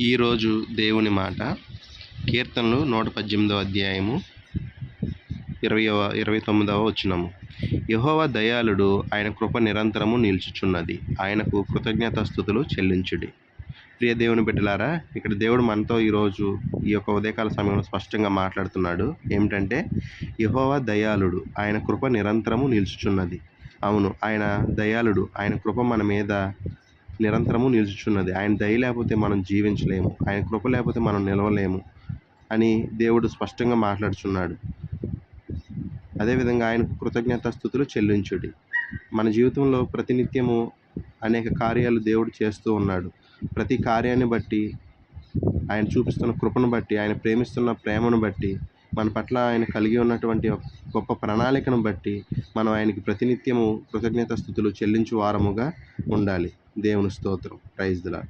ఈరోజు దేవుని మాట. కీర్తనలు నూట పద్దెనిమిదవ అధ్యాయము ఇరవయవ ఇరవై తొమ్మిదవ వచ్చినము యహోవ దయాళుడు ఆయన కృప నిరంతరము నిల్చుచున్నది. ఆయనకు కృతజ్ఞతాస్థుతులు చెల్లించుడి. ప్రియ దేవుని బిడ్డలారా ఇక్కడ దేవుడు మనతో ఈరోజు ఈ యొక్క ఉదయకాల సమయంలో స్పష్టంగా మాట్లాడుతున్నాడు. ఏమిటంటే యహోవ దయాళుడు ఆయన కృప నిరంతరము నిల్చుచున్నది. అవును ఆయన దయాళుడు ఆయన కృప మన మీద నిరంతరము నిలుచుచున్నది. ఆయన దయ లేకపోతే మనం జీవించలేము. ఆయన కృప లేకపోతే మనం నిలవలేము అని దేవుడు స్పష్టంగా మాట్లాడుచున్నాడు. అదేవిధంగా ఆయనకు కృతజ్ఞతాస్థుతులు చెల్లించుడి. మన జీవితంలో ప్రతినిత్యము అనేక కార్యాలు దేవుడు చేస్తూ ఉన్నాడు. ప్రతి కార్యాన్ని బట్టి ఆయన చూపిస్తున్న కృపను బట్టి ఆయన ప్రేమిస్తున్న ప్రేమను బట్టి మన పట్ల ఆయన కలిగి ఉన్నటువంటి గొప్ప ప్రణాళికను బట్టి మనం ఆయనకి ప్రతినిత్యము కృతజ్ఞత స్థుతులు చెల్లించు వారముగా ఉండాలి. దేవుని స్తోత్రం ప్రైజ్ దిలా